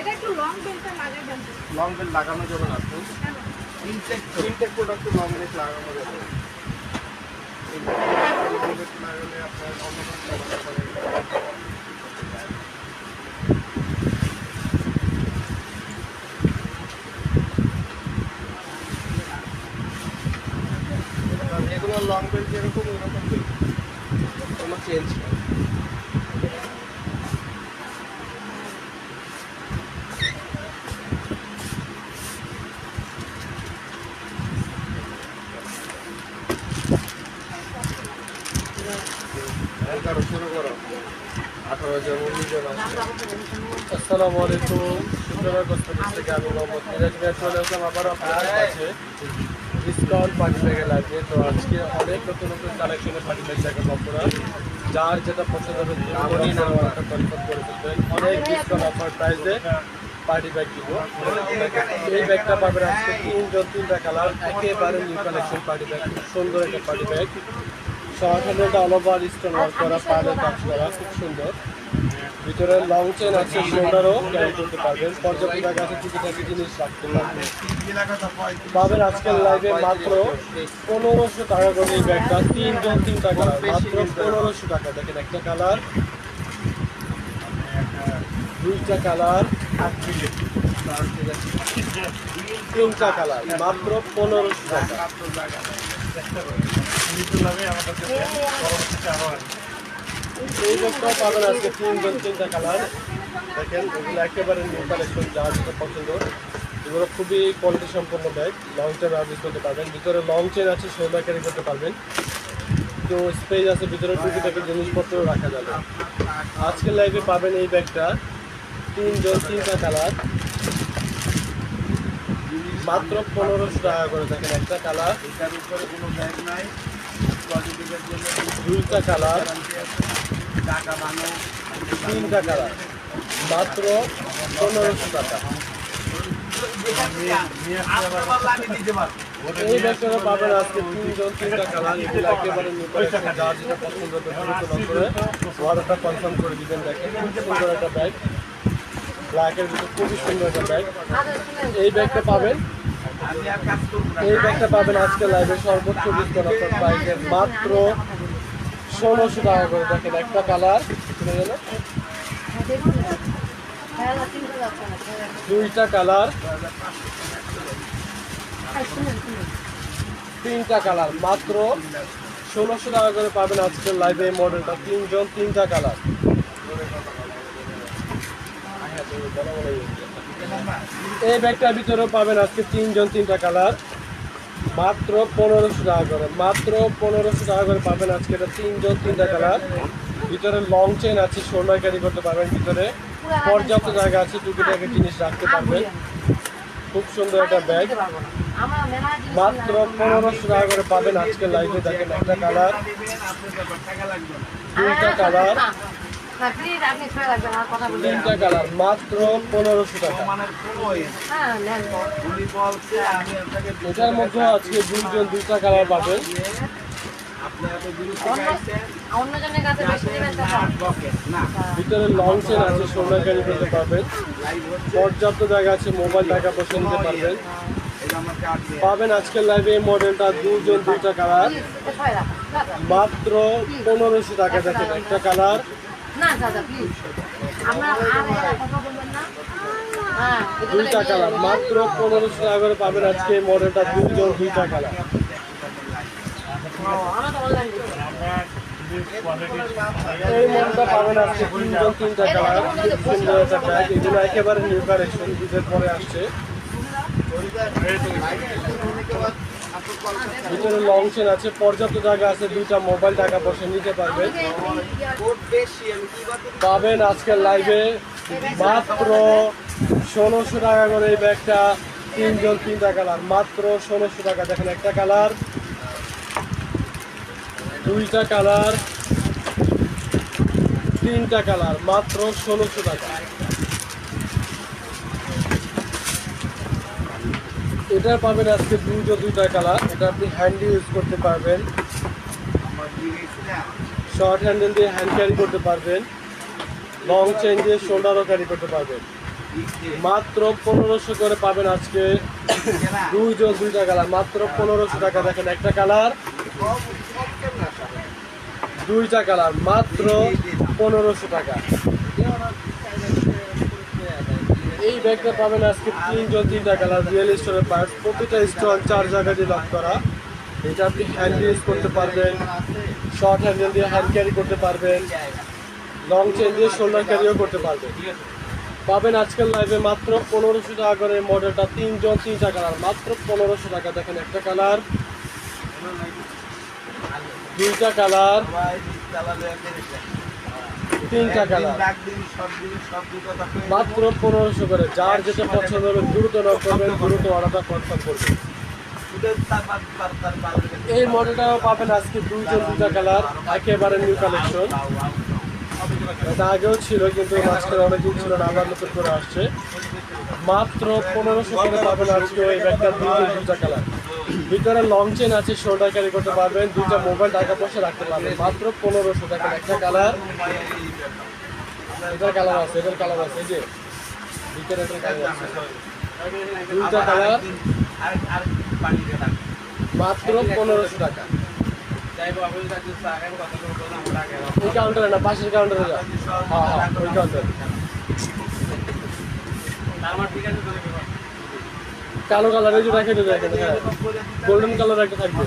এটা একটু লং বেলটা লাগাই দেন তো। লং বেল লাগানো যাবে না আপনি ইনটেক ইনটেক প্রোডাক্ট লং লাগানো যাবে। লাগালে আপনার অন্য লং বেল যেরকম ওরকম কোনো চেঞ্জ নেই করো শুরু করো আঠারো জন উনিশ জন আছে লাগবে তো আজকে অনেক নতুন নতুন পার্টি যার যেটা পছন্দ হবে অনেক ডিসকাউন্ট অফার প্রাইসে পার্টি ব্যাগ দিব। এই ব্যাগটা পাবেন আজকে তিনজন তিনটা কালার একেবারে নিউ কালেকশন পার্টি ব্যাগ খুব সুন্দর একটা পার্টি ব্যাগ সরাসরিটা অল ওভার স্টোন করা পাড়ে কাজ করা খুব সুন্দর। ভিতরে লং চেন আছে শোল্ডারও ক্যারি করতে পারবেন। জায়গা আছে, টুকিটাকি জিনিস রাখতে পারবেন। পাবেন আজকের লাইভে মাত্র পনেরোশো টাকা করে ব্যাগটা তিনজন তিনটা কালার মাত্র পনেরোশো টাকা। দেখেন একটা কালার দুইটা কালার তিনটা কালার মাত্র পনেরোশো টাকা। এই ব্যাগটাও পাবেন আজকে তিনজন তিনটা কালার। দেখেন, এগুলো একেবারে নিউ কালেকশন যা যেটা পছন্দ। এগুলো খুবই কোয়ালিটি সম্পন্ন ব্যাগ লং টাইম ইউজ করতে পারবেন ভিতরে লং চেন আছে শোল্ডার ক্যারি করতে পারবেন তো স্পেস আছে, ভিতরে টুকিটাকি জিনিসপত্র রাখা যাবে। আজকের লাইভে পাবেন এই ব্যাগটা তিনজন তিনটা কালার। মাত্র পনেরোশো টাকা করে। দেখেন, একটা কালার। এটার উপরে কোনো ব্যাগ নাই। পজিটিভের জন্য দুইটা কালার। টাকা বানো তিনটা কালার। মাত্র পনেরোশো টাকা। এই ব্যাগটা পাবেন আজকে তিনজন তিনটা কালার। এগুলো একেবারে কালেকশন যেটা পছন্দ করে অর্ডারটা কনফার্ম করে দিবেন দেখেন খুব সুন্দর একটা ব্যাগ ব্ল্যাকের ভিতরে খুবই সুন্দর একটা ব্যাগ এই ব্যাগটা পাবেন এই ব্যাগটা পাবেন আজকে লাইভে সর্বোচ্চ ডিসকাউন্ট অফার প্রাইসে মাত্র ষোলোশো টাকা করে দেখেন একটা কালার। দুইটা কালার। তিনটা কালার মাত্র ষোলোশো টাকা করে পাবেন আজকের লাইভে মডেলটা তিনজন তিনটা কালার এই ব্যাগটার ভিতরেও পাবেন আজকে তিনজন, তিনটা কালার। মাত্র পনেরোশো টাকা করে, মাত্র পনেরোশো টাকা করে পাবেন আজকে এটা তিনজন, তিনটা কালার। ভিতরে লং চেন আছে শোল্ডার ক্যারি করতে পারবেন ভিতরে। পর্যাপ্ত জায়গা আছে টুকিটাকি জিনিস রাখতে পারবেন। খুব সুন্দর একটা ব্যাগ। মাত্র পনেরোশো টাকা করে পাবেন আজকে লাইভে দেখেন একটা কালার, দুইটা কালার। তিনটা কালার মাত্র পনেরোশো টাকা। হ্যাঁ, এটার মধ্যে আজকে দুইজন দুইটা কালার পাবেন। ভিতরে লং চেন আছে ক্যারি করতে পারবেন। পর্যাপ্ত জায়গা আছে মোবাইল টাকা পয়সা নিতে পারবেন। এটা আমার কার্ড দিয়ে পাবেন আজকের লাইভে এই মডেলটা দুজন দুটা কালার। মাত্র পনেরোশো টাকা দেখেন একটা কালার। না দাদা প্লিজ আমরা আর কথা বলবেন না? হ্যাঁ কালার নিয়ে মাত্র পনেরোশো টাকা করে পাবেন আজকে মডেলটা দুজন অনলাইন দিচ্ছি এই মডেলটা পাবেন আজকে সুন্দর একটা ব্যাগ এগুলো একেবারে নিউ কালেকশন ঈদের পরে আসছে। ভিতরে লং চেন আছে, পর্যাপ্ত জায়গা আছে, দুইটা মোবাইল টাকা পয়সা নিতে পারবেন পাবেন আজকের লাইভে মাত্র ষোলোশো টাকা করে এই ব্যাগটা, তিনজন তিনটা কালার মাত্র ষোলোশো টাকা। দেখেন একটা কালার দুইটা কালার তিনটা কালার মাত্র ষোলোশো টাকা। এটা পাবেন আজকে দুইটা দুইটা কালার। এটা আপনি হ্যান্ড ইউজ করতে পারবেন। শর্ট হ্যান্ডেল দিয়ে হ্যান্ড ক্যারি করতে পারবেন। লং চেন দিয়ে শোল্ডারও ক্যারি করতে পারবেন। মাত্র পনেরোশো করে পাবেন আজকে দুইজন দুইটা কালার। মাত্র পনেরোশো টাকা। দেখেন একটা কালার, দুইটা কালার। মাত্র পনেরোশো টাকা। এই ব্যাগটা পাবেন আজকে তিনজন, তিনটা কালার, রিয়েল স্টোরের পার্টস প্রতিটা স্টোন চার জায়গা দিয়ে লক করা। এটা আপনি হ্যান্ড ইউজ করতে পারবেন শর্ট হ্যান্ডেল দিয়ে হ্যান্ড ক্যারি করতে পারবেন লং চেন দিয়ে শোল্ডার ক্যারিও করতে পারবেন। পাবেন আজকের লাইভে মাত্র পনেরোশো টাকা করে মডেলটা তিনজন, তিনটা কালার, মাত্র পনেরোশো টাকা। দেখেন একটা কালার, দুইটা কালার। তিনটা কালার মাত্র পনেরোশো করে। যার যেটা পছন্দ হবে দ্রুত নক করবেন দ্রুত অর্ডারটা কনফার্ম করবেন এই মডেলটাও পাবেন আজকে দুইজন দুটা কালার একেবারে নিউ কালেকশন এটা আগেও ছিল কিন্তু মাঝখানে অনেকদিন ছিল না আবার নতুন করে আসছে। মাত্র পনেরোশো করে পাবেন আজকে এই ব্যাগটা দুইজন দুইটা কালার। ভিতরে লং চেন আছে শোল্ডার ক্যারি করতে পারবেন, দুইটা মোবাইল টাকা পয়সা রাখতে পারবেন। মাত্র পনেরোশো টাকা একটা কালার। এটার কালার আছে এটার কালার আছে যে ভিতরে এটার কালার আছে। দুইটা কালার। মাত্র পনেরোশো টাকা। ওই কাউন্টারে না, পাশের কাউন্টারে যা। হ্যাঁ হ্যাঁ ওই কাউন্টারে কালো কালার এই যে দেখেন দেখেন হ্যাঁ। গোল্ডেন কালার একটা থাকবে।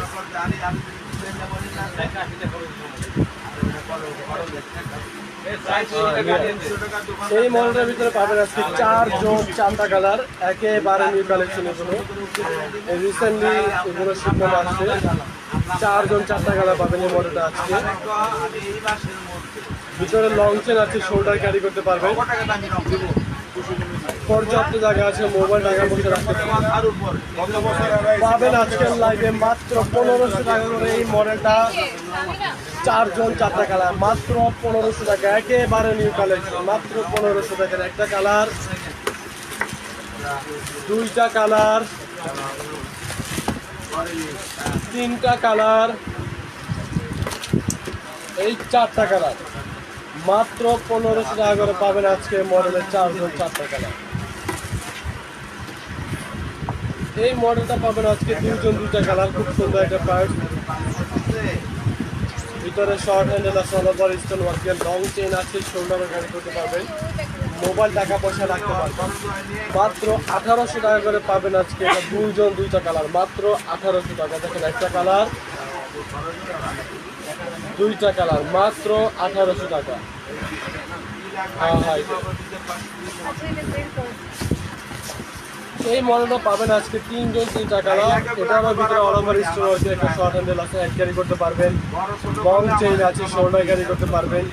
এই মডেলটার ভিতরে পাবেন আজকে চার জন চারটা কালার একেবারে নিউ কালেকশন এগুলো। রিসেন্টলি এগুলো শিপমেন্ট আসছে। চারজন চারটা কালার পাবেন এই মডেলটা আজকে। ভিতরে লং চেন আছে শোল্ডার ক্যারি করতে পারবেন। পর্যাপ্ত জায়গা আছে, মোবাইল টাকা পয়সা রাখতে পাবেন আজকের লাইভে মাত্র পনেরোশো টাকা করে এই মডেলটা চারজন চারটা কালার মাত্র পনেরোশো টাকা, একেবারে নিউ কালেকশন মাত্র পনেরোশো টাকার একটা কালার দুইটা কালার তিনটা কালার এই চারটা কালার মাত্র পনেরোশো টাকা করে পাবেন আজকে মডেলের চারজন চারটা কালার এই মডেলটা পাবেন আজকে দুজন দুইটা কালার, খুব সুন্দর একটা পার্ট ভিতরে শর্ট হ্যান্ডেল আছে অল ওভার স্টোন ওয়ার্কের লং চেন আছে শোল্ডারও গাড়ি করতে পারবেন। মোবাইল টাকা পয়সা রাখতে পারবেন মাত্র আঠারোশো টাকা করে পাবেন আজকে এটা দুইজন, দুইটা কালার। মাত্র আঠারোশো টাকা। দেখেন একটা কালার। দুইটা কালার মাত্র আঠারোশো টাকা। হ্যাঁ হ্যাঁ এই। মডেলটা পাবেন আজকে তিনজন তিনটা কালার এটা আমার ভিতরে অল ওভার স্টোন আছে, একটা শর্ট হ্যান্ডেল আছে হ্যান্ড ক্যারি করতে পারবেন। লং চেইন আছে শোল্ডার ক্যারি করতে পারবেন।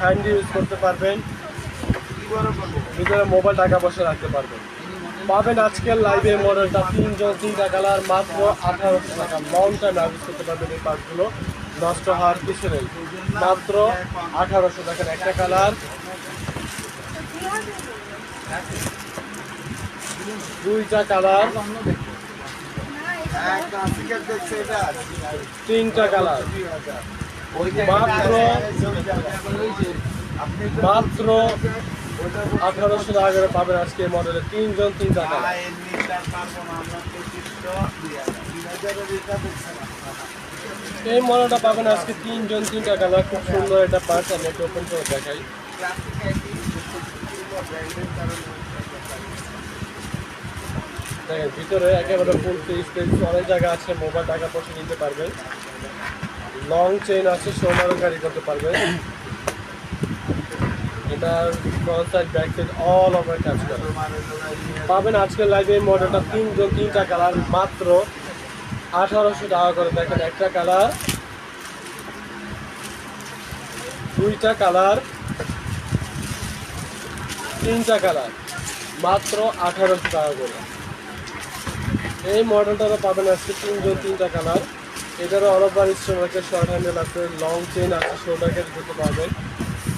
হ্যান্ড ইউজ করতে পারবেন। ভিতরে মোবাইল টাকা পয়সা রাখতে পারবেন। পাবেন আজকের লাইভে মডেলটা তিনজন তিনটা কালার মাত্র আঠারোশো টাকা। লং টাইম ইউজ করতে পারবেন এই পার্টগুলো নষ্ট হওয়ার কিছু নেই। মাত্র আঠারোশো টাকার একটা কালার। দুইটা কালার। তিনটা কালার। মাত্র মাত্র আঠারোশো টাকা করে পাবেন আজকে এই মডেলের তিনজন, তিনটা কালার। এই মডেলটা পাবেন আজকে তিনজন তিনটা কালার খুব সুন্দর একটা পার্ট, আমি একটু ওপেন করে দেখাই। দেখেন, ভিতরে একেবারে ফুল ফেস অনেক জায়গা আছে, মোবাইল টাকা পয়সা নিতে পারবেন। লং চেইন আছে সোনারও গাড়ি করতে পারবেন। এটার front side back side all over কাজ করে। পাবেন আজকের লাইভে এই মডেলটা তিনজন তিনটা কালার মাত্র আঠারোশো টাকা করে দেখেন একটা কালার দুইটা কালার তিনটা কালার মাত্র আঠারোশো টাকা করে। এই মডেলটারও পাবেন আজকে তিনজন, তিনটা কালার এটারও অরবার স্টোন আছে শর্ট হ্যান্ডেল আছে লং চেন আছে শোল্ডার ক্যারি করতে পারবেন।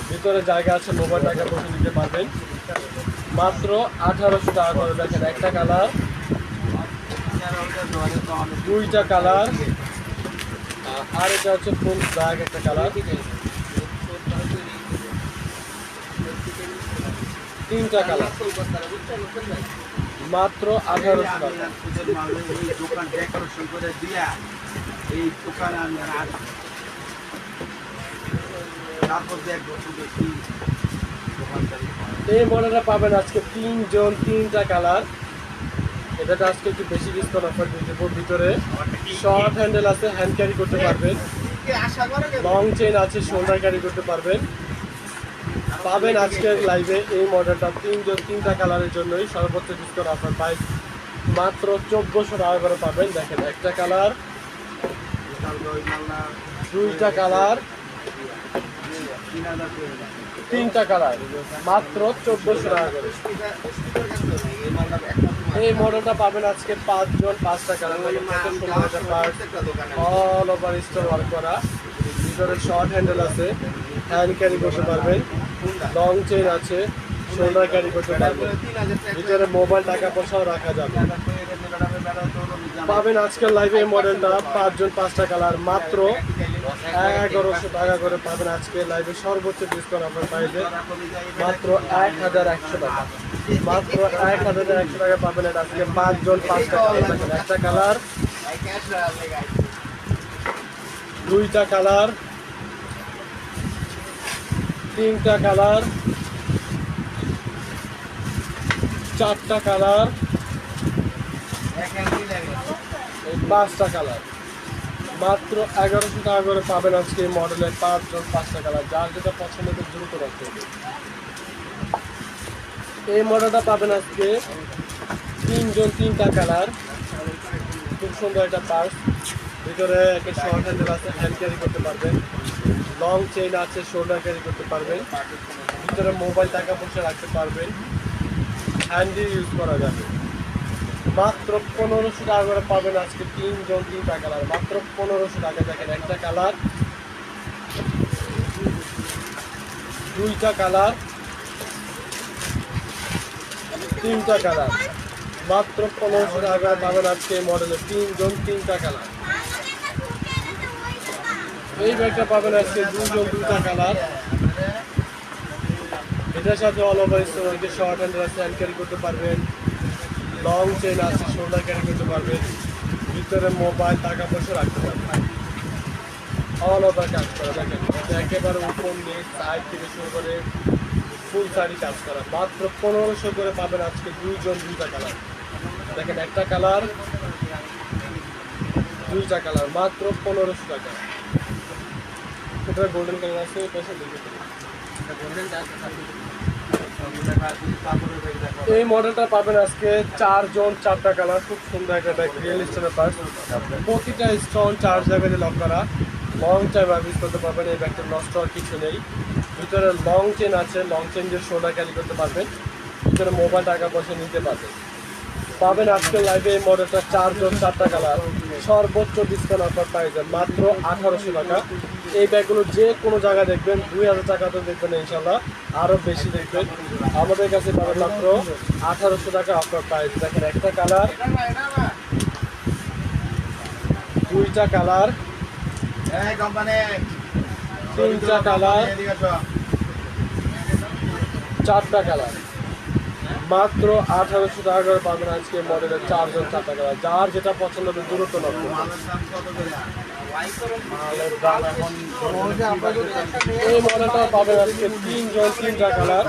ভিতরে জায়গা আছে মোবাইল টাকা বসে নিতে পারবেন। মাত্র আঠারোশো টাকা করে দেখেন একটা কালার দুইটা কালার। আর এটা হচ্ছে ফুল ব্ল্যাক একটা কালার। তিনটা কালার। মাত্র আঠারোশো টাকা। করে এই দেখব। এই মডেলটা পাবেন আজকে তিনজন, তিনটা কালার। এটাতে আজকে একটু বেশি ডিসকাউন্ট অফার দিয়ে দেবো ভিতরে শর্ট হ্যান্ডেল আছে হ্যান্ড ক্যারি করতে পারবেন? লং চেন আছে শোল্ডার ক্যারি করতে পারবেন পাবেন আজকের লাইভে এই মডেলটা তিনজন, তিনটা কালারের জন্যই সর্বোচ্চ ডিসকাউন্ট অফার পাই মাত্র চোদ্দোশো টাকা করে পাবেন দেখেন একটা কালার দুইটা কালার। তিনটা কালার মাত্র চোদ্দোশো টাকা করে এই মডেলটা পাবেন আজকে পাঁচজন, পাঁচটা colour all over stone work করা। ভিতরে শর্ট হ্যান্ডেল আছে হ্যান্ড ক্যারি করতে পারবেন লং চেন আছে শোল্ডার ক্যারি করতে পারবেন। ভিতরে মোবাইল টাকা পয়সাও রাখা যাবে। পাবেন আজকের লাইভে এই মডেলটা, পাঁচজন, পাঁচটা কালার মাত্র এগারোশো টাকা করে পাবেন আজকে লাইভে সর্বোচ্চ ডিসকাউন্ট অফার পাইবে মাত্র এক হাজার একশো টাকা। মাত্র এক হাজার একশো টাকা পাবেন এটা আজকে পাঁচজন কালার দেখেন। একটা কালার দুইটা কালার তিনটা কালার চারটা কালার পাঁচটা কালার মাত্র এগারোশো টাকা করে পাবেন আজকে এই মডেলের পাঁচজন পাঁচটা কালার, যার যেটা পছন্দ দ্রুত রাখতে হবে এই মডেলটা পাবেন আজকে তিনজন তিনটা কালার। খুব সুন্দর একটা পার্স। ভিতরে একটা শর্ট হ্যান্ডেল আছে হ্যান্ড ক্যারি করতে পারবেন। লং চেইন আছে শোল্ডার ক্যারি করতে পারবেন। ভিতরে মোবাইল টাকা পয়সা রাখতে পারবেন। হ্যান্ডি ইউজ করা যাবে। মাত্র পনেরোশো টাকা করে পাবেন আজকে তিনজন তিনটা কালার। মাত্র পনেরোশো টাকা দেখেন, একটা কালার, দুইটা কালার, তিনটা কালার। মাত্র পনেরোশো টাকা পাবেন আজকে এই মডেলে তিনজন তিনটা কালার। এই ব্যাগটা পাবেন আজকে দুজন দুটা কালার। এটার সাথে all over stone short hand hand carry করতে পারবেন। লং চেন আছে শোল্ডার ক্যারি করতে পারবে। ভিতরে মোবাইল, টাকা পয়সা রাখতে পারবে। অল ওভার কাজ করা, দেখেন একেবারে উপর নিয়ে সাইড থেকে শুরু করে ফুল শাড়ি কাজ করা। মাত্র পনেরোশো করে পাবেন আজকে দুইজন দুইটা কালার দেখেন, একটা কালার দুইটা কালার মাত্র পনেরোশো টাকা। এটা গোল্ডেন কালার আছে, এই পাশে দেখে এই মডেলটা পাবেন আজকে চারজন চারটা কালার, খুব সুন্দর একটা ব্যাগ রিয়েল স্টোনের পার্স প্রতিটা স্টোন চার জায়গায় লক করা। লং টাইম ইউজ করতে পারবেন, এই ব্যাগটা নষ্ট হওয়ার কিছু নেই। ভিতরে লং চেন আছে লং চেন দিয়ে শোল্ডার ক্যারি করতে পারবেন। ভিতরে মোবাইল টাকা পয়সা নিতে পারবেন। পাবেন আজকের লাইভে এই মডেলটা চারজন চারটা কালার। সর্বোচ্চ ডিসকাউন্ট অফার পাইছেন মাত্র আঠারোশো টাকা। এই ব্যাগগুলো যে কোনো জায়গায় দেখবেন দুই হাজার টাকা তো দেখবেন ইনশাল্লাহ আরও বেশি দেখবেন। আমাদের কাছে পাবেন মাত্র আঠারোশো টাকা আপনার প্রাইস দেখেন একটা কালার দুইটা কালার তিনটা কালার চারটা কালার। মাত্র আঠারোশো টাকা করে পাবেন আজকে মডেলের চারজন চারটা কালার। যার যেটা পছন্দ হবে দূরত্ব নষ্ট এই মডেলটা পাবেন আজকে তিনজন তিনটা কালার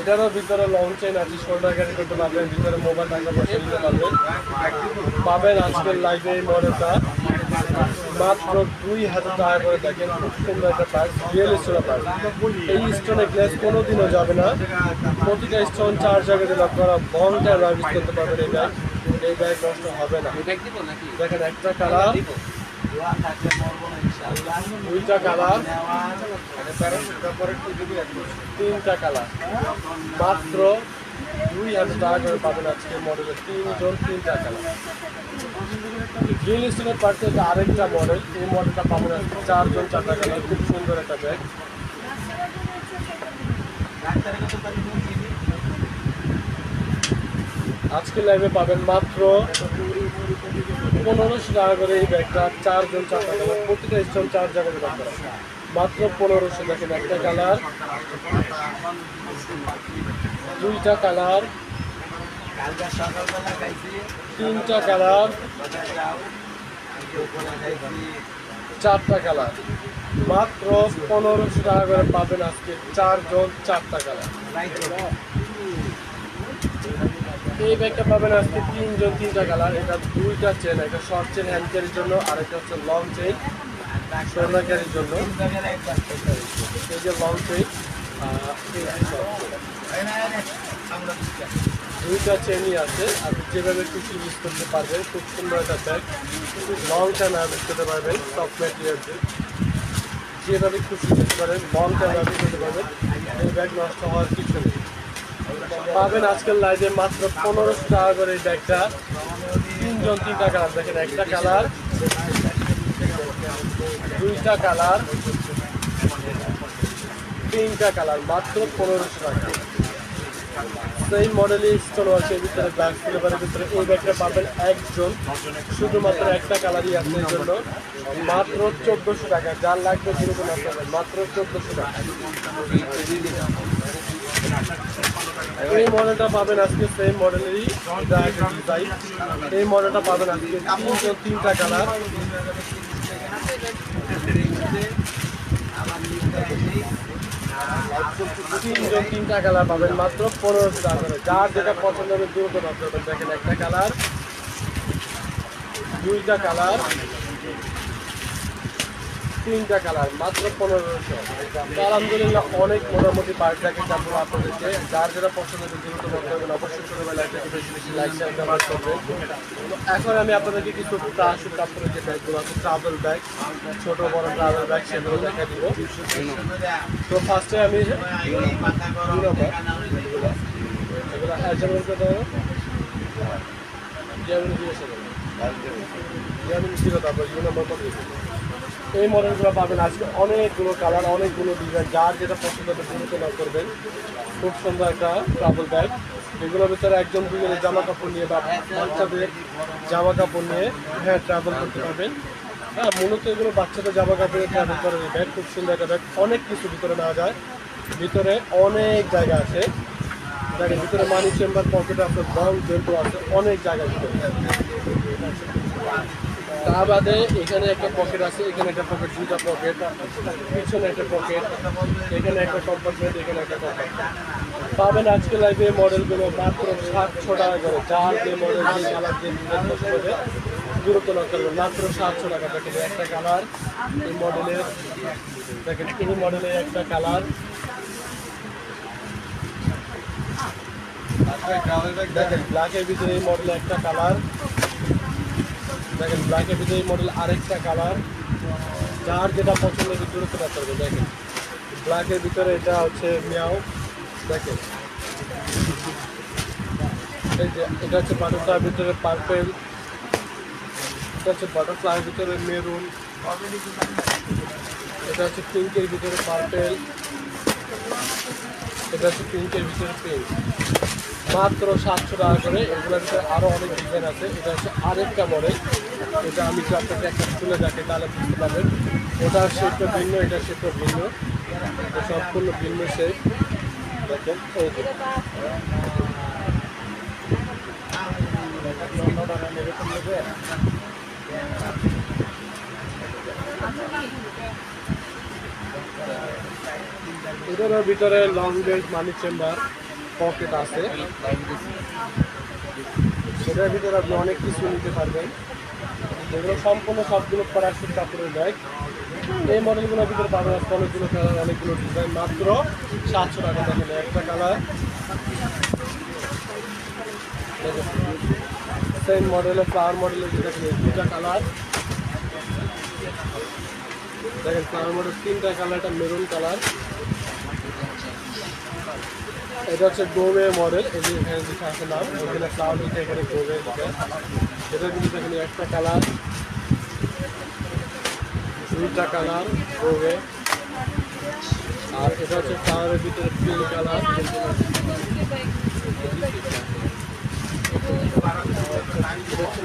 এটারও ভিতরে লং চেন আছে শোল্ডার ক্যারি করতে পারবেন ভিতরে মোবাইল টাকা পয়সা নিতে পারবেন পাবেন আজকের লাইভে এই মডেলটা মাত্র দুই হাজার টাকা করে দেখেন খুব সুন্দর একটা প্রাইস রিয়েল স্টোনের প্রাইস এই স্টোনের গ্লাস কোনোদিনও যাবে না। প্রতিটা স্টোন চার জায়গাতে লক করা বং টাইম ইউজ করতে পারবেন এই ব্যাগ এই ব্যাগ নষ্ট হবে না। দেখেন একটা কালার দুইটা কালার মানে একদম তিনটা কালার মাত্র দুই হাজার টাকা করে পাবেন আজকে মডেলের তিনজন তিনটা কালার গ্রিন স্টিলের পার্টি হচ্ছে আরেকটা মডেল এই মডেলটা পাবেন আজকে চারজন চারটা কালার খুব সুন্দর একটা ব্যাগ ডাক্তারের কাছে তাহলে কোন চিনি আজকে লাইভে পাবেন মাত্র পনেরোশো টাকা করে এই ব্যাগটা। চারজন চারটা কালার প্রতিটা স্টোন চার জায়গায় দাম মাত্র পনেরোশো দেখেন একটা কালার দুইটা কালার তিনটা কালার চারটা কালার মাত্র পনেরোশো টাকা করে পাবেন আজকে চারজন চারটা কালার এই ব্যাগটা পাবেন আজকে তিনজন, তিনটা কালার এটা দুইটা চেন একটা শর্ট চেন হ্যান্ড ক্যারির জন্য, আর একটা হচ্ছে লং চেন শোল্ডার ক্যারির জন্য। এই যে লং চেন দুইটা চেনই আছে। আপনি যেভাবে খুশি ইউজ করতে পারবেন, খুব সুন্দর একটা ব্যাগ লং টাইম ইউজ করতে পারবেন সফট ম্যাটেরিয়াল যেভাবে খুশি করতে পারেন লং টাইম ইউজ করতে পারবেন। এই ব্যাগ নষ্ট হওয়ার কিছু নেই। পাবেন আজকের লাইভে মাত্র পনেরোশো টাকা করে ব্যাগটা তিনজন তিনটা কালার দেখেন একটা কালার দুইটা কালার তিনটা কালার মাত্র পনেরোশো টাকা। সেই মডেলের স্টোন এর ভিতরে ব্ল্যাক ফ্লেভারের ভিতরে। এই ব্যাগটা পাবেন একজন, শুধুমাত্র একটা কালারই আছে এর জন্য। মাত্র চোদ্দোশো টাকা, যার লাগবে আপনাদের, মাত্র চোদ্দোশো টাকা। এই মডেলটা পাবেন আজকে সেই মডেলেরই ডিজাইন এই মডেলটা পাবেন আজকে তিনটা কালার তিনজন তিনটা কালার পাবেন মাত্র পনেরোশো টাকা যার যেটা পছন্দ হবে দ্রুত দেখেন একটা কালার দুইটা কালার তিনটা কালার মাত্র পনেরোশো। আলহামদুলিল্লাহ অনেক মোটামুটি পার্ট থাকে তারপর আপনাদেরকে, যার যেটা পছন্দ হবে দ্রুত করবেন অবশ্যই ছোটো লাইকটাকে বেশি বেশি লাইক শেয়ার ব্যবহার করবেন তো এখন আমি আপনাদেরকে কিছু ট্রাশ কাপড়ের যে ব্যাগগুলো আছে ট্রাভেল ব্যাগ ছোটো বড় ট্রাভেল ব্যাগ সেগুলো দেখা দিব। তো ফার্স্টে আমি যেমন দেবো। যেমন ছিল তারপর ইউ নম্বর কত এই মডেলগুলো পাবেন। আজকে অনেকগুলো কালার অনেকগুলো ডিজাইন যার যেটা পছন্দ হবে বিবেচনা করবেন। খুব সুন্দর একটা ট্রাভেল ব্যাগ এগুলোর ভিতরে একজন দুজনের জামা কাপড় নিয়ে বা বাচ্চাদের জামা কাপড় নিয়ে হ্যাঁ ট্রাভেল করতে পারবেন। হ্যাঁ মূলত এগুলো বাচ্চাদের জামা কাপড়ে ট্রাভেল করার ব্যাগ খুব সুন্দর একটা ব্যাগ অনেক কিছু ভিতরে নেওয়া যায়। ভিতরে অনেক জায়গা আছে। দেখেন, ভিতরে মানি চেম্বার পকেট আছে বল বেল্টও আছে, অনেক জায়গা ভিতরে তা বাদে এখানে একটা পকেট আছে এখানে একটা পকেট দুইটা পকেট পিছনে একটা পকেট এখানে একটা কম্পার্টমেন্ট এখানে একটা কম্পার্টমেন্ট পাবেন আজকে লাইভে মডেলগুলো মাত্র সাতশো টাকা করে। যার যে মডেল যে কালার যে গুরুত্ব না করবেন। মাত্র সাতশো টাকা দেখেন একটা কালার এই মডেলের দেখেন এই মডেলের একটা কালার দেখেন। ব্ল্যাকের ভিতরে এই মডেলের একটা কালার দেখেন ব্ল্যাকের ভিতরে এই মডেল আরেকটা কালার যার যেটা পছন্দ হবে দ্রুত করতে হবে, দেখেন। ব্ল্যাকের ভিতরে এটা হচ্ছে মিয়াও দেখেন। এটা হচ্ছে বাটারফ্লাইয়ের ভিতরে পার্পেল এটা হচ্ছে বাটারফ্লাইয়ের ভিতরে মেরুন এটা হচ্ছে পিঙ্কের ভিতরে পার্পেল এটা হচ্ছে পিঙ্কের ভিতরে পিঙ্ক মাত্র সাতশো টাকা করে, এগুলোর ভিতরে আরও অনেক ডিজাইন আছে। এটা হচ্ছে আরেকটা মডেল এটা আমি যদি আপনাকে একটা তুলে দেখে তাহলে বুঝতে পারবেন। ওটার শেপটা ভিন্ন, এটার শেপটা ভিন্ন। এটা সম্পূর্ণ ভিন্ন শেপ দেখেন, এই যে। এটার ভিতরে long belt money chamber pocket আছে। সেটার ভিতরে আপনি অনেক কিছু নিতে পারবেন। যেগুলো সম্পূর্ণ সবগুলো প্লাস্টিক কাপড়ের ব্যাগ এই মডেলগুলোর ভিতরে পাবেন অনেকগুলো কালার অনেকগুলো ডিজাইন মাত্র সাতশো টাকা দেখেন একটা কালার সেম মডেলের ফ্লাওয়ার মডেলের যেটা দুটা কালার দেখেন ফ্লাওয়ার মডেল তিনটা কালার এটা মেরুন কালার এটা হচ্ছে গোবে মডেল এই যে এখানে আছে নাম, এখানে ফ্লাওয়ার দিতে এখানে গোবে এটা কিন্তু দেখেন, একটা কালার দুইটা কালার গোবে আর এটা হচ্ছে ফ্লাওয়ারের ভিতরে পিঙ্ক কালার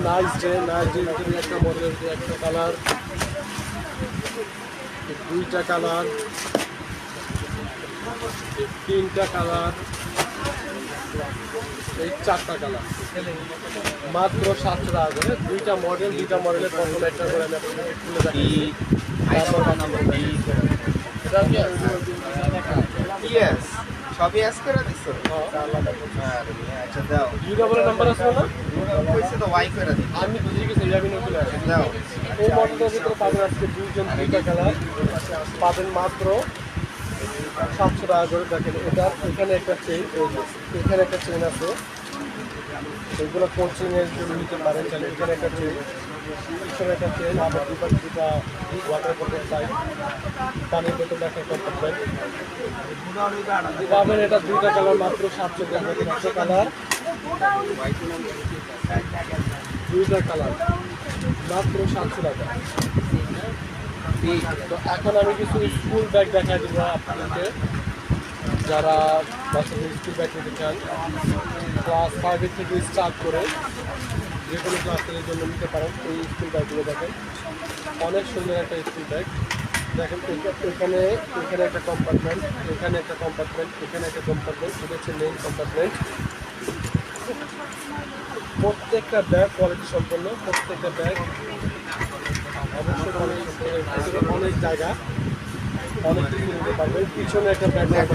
নাইস একটা মডেলের একটা কালার দুইটা কালার তিনটা কালার এই চারটা কালার। মাত্র সাতশো টাকা করে দুইটা মডেল দুইটা মডেলের প্রথম একটা করে আমি সবই অ্যাস করে। দিছো। আচ্ছা দাও দুই নাম্বার আছে না? কইছে তো ওয়াই করে দিই আমি বুঝে গেছি যাবি না চলে দাও এই মডেলটার ভিতরে পাবেন আজকে দুইজন দুইটা কালার। পাবেন মাত্র সাতশো টাকা করে দেখেন এটা এখানে একটা চেইন এখানে একটা চেইন আছে। এইগুলো কোচিং এর জন্য নিতে পারেন তাহলে এখানে একটা চেইন পিছনে একটা চেইন আবার দুপাশ দুটা ওয়াটার বোতল সাইড পানির বোতল একটা করতে পাবেন এটা দুইটা কালার মাত্র সাতশো টাকা একটা কালার দুইটা কালার মাত্র সাতশো টাকা। তো এখন আমি কিছু স্কুল ব্যাগ দেখা দিব আপনাদেরকে। যারা বাচ্চাদের স্কুল ব্যাগ নিতে চান ক্লাস ফাইভের থেকে স্টার্ট করে যে কোনো ক্লাসের জন্য নিতে পারেন এই স্কুল ব্যাগগুলো দেখেন। অনেক সুন্দর একটা স্কুল ব্যাগ দেখেন এখা- এখানে এখানে একটা কম্পার্টমেন্ট এখানে একটা কম্পার্টমেন্ট এখানে একটা কম্পার্টমেন্ট এটা হচ্ছে মেইন কম্পার্টমেন্ট প্রত্যেকটা ব্যাগ কোয়ালিটি সম্পন্ন, প্রত্যেকটা ব্যাগ অবশ্যই quality সম্পন্ন। এখানে অনেক জায়গা অনেক পিছনে একটা ব্যাগ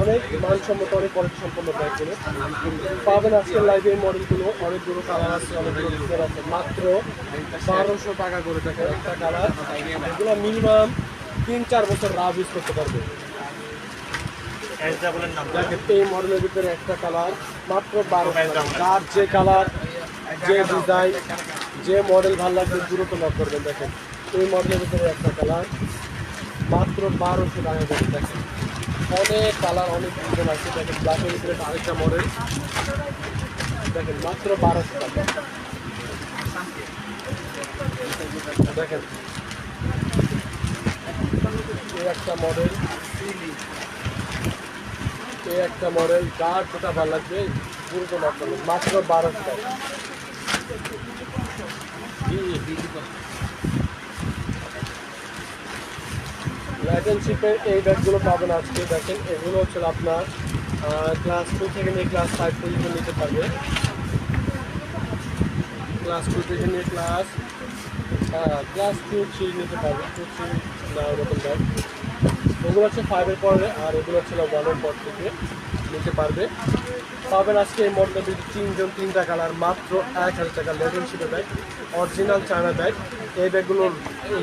অনেক মানসম্মত অনেক কোয়ালিটি সম্পন্ন ব্যাগগুলো পাবেন আজকের লাইভে মডেলগুলো অনেকগুলো কালার আছে অনেকগুলো ডিজাইন আছে মাত্র বারোশো টাকা করে দেখেন একটা কালার এগুলো মিনিমাম তিন চার বছর রাব ইউজ করতে পারবে এই মডেলের ভিতরে একটা কালার মাত্র বারো যার যে কালার যে ডিজাইন যে মডেল ভালো লাগবে, দ্রুত লক করবেন, দেখেন। এই মডেলের ভিতরে একটা কালার মাত্র বারোশো টাকা করে, দেখেন। অনেক কালার অনেক ডিজাইন আছে, দেখেন ব্ল্যাকের ভিতরে আরেকটা মডেল দেখেন, মাত্র বারোশো টাকা। দেখেন। এই একটা মডেল এই একটা মডেল যার যেটা ভালো লাগবে করবেন, মাত্র বারোশো টাকা। লাইসেন্সশিপের এই ব্যাগগুলো পাবেন আজকে। দেখেন, এগুলো হচ্ছে আপনার ক্লাস টু থেকে নিয়ে ক্লাস ফাইভ পর্যন্ত নিতে পারবে। ক্লাস টু থেকে নিয়ে ক্লাস ক্লাস টু থ্রি নিতে পারবে। টু থ্রি না এরকম ব্যাগ এগুলো হচ্ছে ফাইভের পরে, আর এগুলো হচ্ছে ওয়ানের পর থেকে নিতে পারবে। পাবেন আজকে এই ভিতরে তিনজন, তিনটা কালার মাত্র এক হাজার টাকা। লেভেল শিপের ব্যাগ অরিজিনাল চায়না ব্যাগ এই ব্যাগগুলোর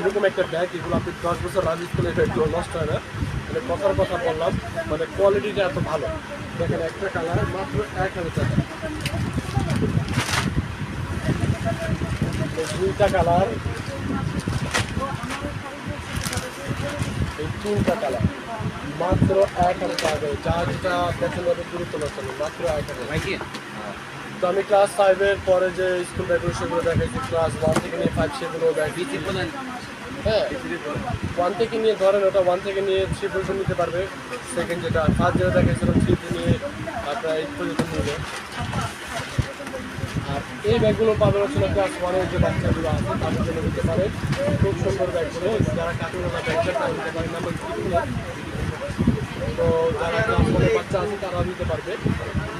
এরকম একটা ব্যাগ এগুলো আপনি দশ বছর রাজ এই ব্যাগগুলো নষ্ট হয় না। মানে কথার কথা বললাম মানে কোয়ালিটিটা এত ভালো। দেখেন একটা কালার মাত্র এক হাজার টাকা। দুইটা কালার এই তিনটা কালার মাত্র এক হাজার টাকা। করে যা যেটা হবে গুরুত্ব মাত্র এক হাজার তো আমি ক্লাস ফাইভের পরে যে স্কুল ব্যাগগুলো সেগুলো দেখাইছি ক্লাস ওয়ান থেকে নিয়ে ফাইভ সেগুলো দেখাইছি। হ্যাঁ ওয়ান থেকে নিয়ে ধরেন ওটা ওয়ান থেকে নিয়ে থ্রি পর্যন্ত নিতে পারবে। সেকেন্ড যেটা ফার্স্ট যেটা দেখাইছিলাম থ্রি নিয়ে আপনার এইট পর্যন্ত নিবে আর এই ব্যাগগুলো পাবেন হচ্ছে না ক্লাস ওয়ানের যে বাচ্চাগুলো আছে তাদের জন্য নিতে পারে খুব সুন্দর ব্যাগগুলো যারা বা ব্যাগটা তারা নিতে পারে নাম্বার তো যারা ক্লাস ওয়ানের বাচ্চা আছে তারা নিতে পারবে।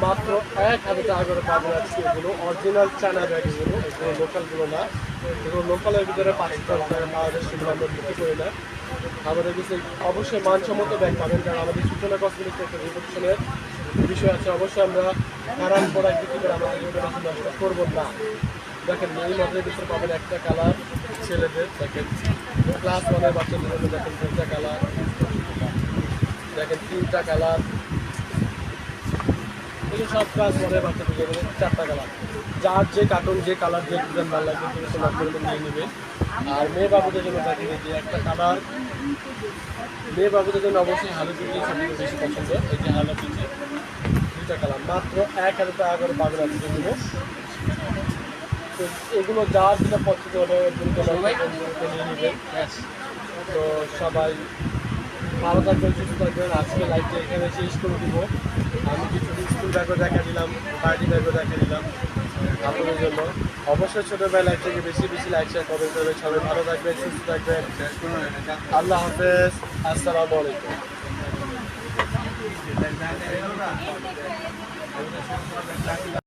মাত্র এক হাজার টাকা করে পাবেন আজকে এগুলো। অরিজিনাল চায়না ব্যাগ এগুলো লোকালগুলো না। এগুলো লোকালের ভিতরে পাওয়া যায় সেগুলো আমরা বিক্রি করি না আমাদের কাছে অবশ্যই মানসম্মত ব্যাগ পাবেন, কারণ আমাদের সূচনা কসমেটিক্স একটা রিপোর্টেশনের বিষয় আছে। অবশ্যই আমরা খারাপ প্রোডাক্ট বিক্রি করে আমাদের রিপোর্টেশন নষ্ট করব না। দেখেন, এই মডেলের ভিতরে পাবেন একটা কালার ছেলেদের, দেখেন। ক্লাস ওয়ানের বাচ্চাদের দেখেন তিনটা কালার দেখেন তিনটা কালার থেকে সব কাজ পরে বাচ্চা থেকে চারটা কালার যার যে কার্টুন যে কালার যে ডিজাইন ভালো লাগবে তুমি তোমার করে নিয়ে নেবে। আর মেয়ে বাবুদের জন্য দেখি যে একটা কালার মেয়ে বাবুদের জন্য অবশ্যই হালো পিঠে সবথেকে বেশি পছন্দ। এই যে হালো পিঠে দুইটা কালার মাত্র এক হাজার টাকা করে পাবেন আপনি তো এগুলো যার যেটা পছন্দ হবে নিয়ে নেবেন তো সবাই ভালো থাকবেন সুস্থ থাকবেন। আজকে লাইভটা এখানে শেষ করে দিব। আমি কিছু স্কুল ব্যাগও দেখা দিলাম পার্টি ব্যাগও দেখা দিলাম আপনাদের জন্য। অবশ্যই ছোটোবেলায় থেকে বেশি বেশি লাইক শেয়ার কমেন্ট করবেন। সবাই ভালো থাকবেন, সুস্থ থাকবেন। আল্লাহ হাফেজ। আসসালামু আলাইকুম।